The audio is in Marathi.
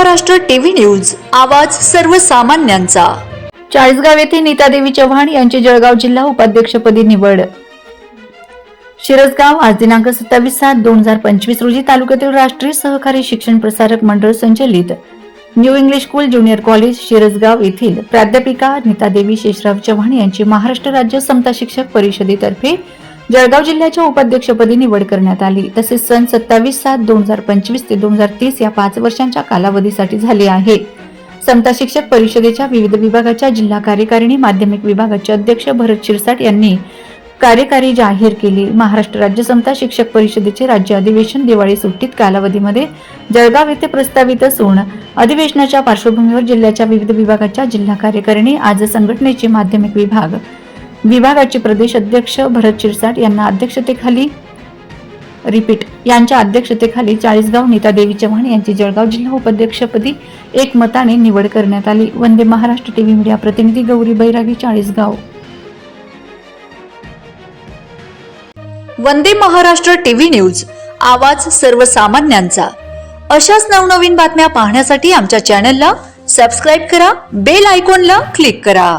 महाराष्ट्र टीव्ही न्यूज आवाज सर्वसामान्यांचा. चाळीसगाव येथे नीतादेवी चव्हाण यांची जळगाव जिल्हा उपाध्यक्षपदी निवड. शिरसगाव आज दिनांक सत्तावीस सात दोन हजार पंचवीस रोजी तालुक्यातील राष्ट्रीय सहकारी शिक्षण प्रसारक मंडळ संचलित. New English school junior college Shirasgaon येथील प्राध्यापिका नीतादेवी शेषराव चव्हाण यांची महाराष्ट्र राज्य समता शिक्षक परिषदेतर्फे जळगाव जिल्ह्याच्या उपाध्यक्षपदी निवड करण्यात आली. तसेच सन सत्तावीस सात दोन हजार पंचवीस ते दोन हजार तीस या पाच वर्षांच्या कालावधीसाठी झाले आहे. समता शिक्षक परिषदेच्या विविध विभागाच्या जिल्हा कार्यकारिणी माध्यमिक विभागाचे अध्यक्ष भरत शिरसाट यांनी कार्यकारी जाहीर केली. महाराष्ट्र राज्य समता शिक्षक परिषदेचे राज्य अधिवेशन दिवाळी सुट्टीत कालावधीमध्ये जळगाव येथे प्रस्तावित असून अधिवेशनाच्या पार्श्वभूमीवर जिल्ह्याच्या विविध विभागाच्या जिल्हा कार्यकारिणी आज संघटनेचे माध्यमिक विभाग विभागाचे प्रदेश अध्यक्ष भरत शिरसाट यांना अध्यक्षतेखाली रिपीट यांच्या अध्यक्षतेखाली चाळीसगाव नीतादेवी चव्हाण यांची जळगाव जिल्हा उपाध्यक्षपदी एकमताने निवड करण्यात आली. वंदे महाराष्ट्र टीव्ही मीडिया प्रतिनिधी गौरी बैरागी चाळीसगाव. वंदे महाराष्ट्र टीव्ही न्यूज आवाज सर्वसामान्यांचा. अशाच नवनवीन बातम्या पाहण्यासाठी आमच्या चॅनलला सबस्क्राईब करा बेल आयकॉनला क्लिक करा.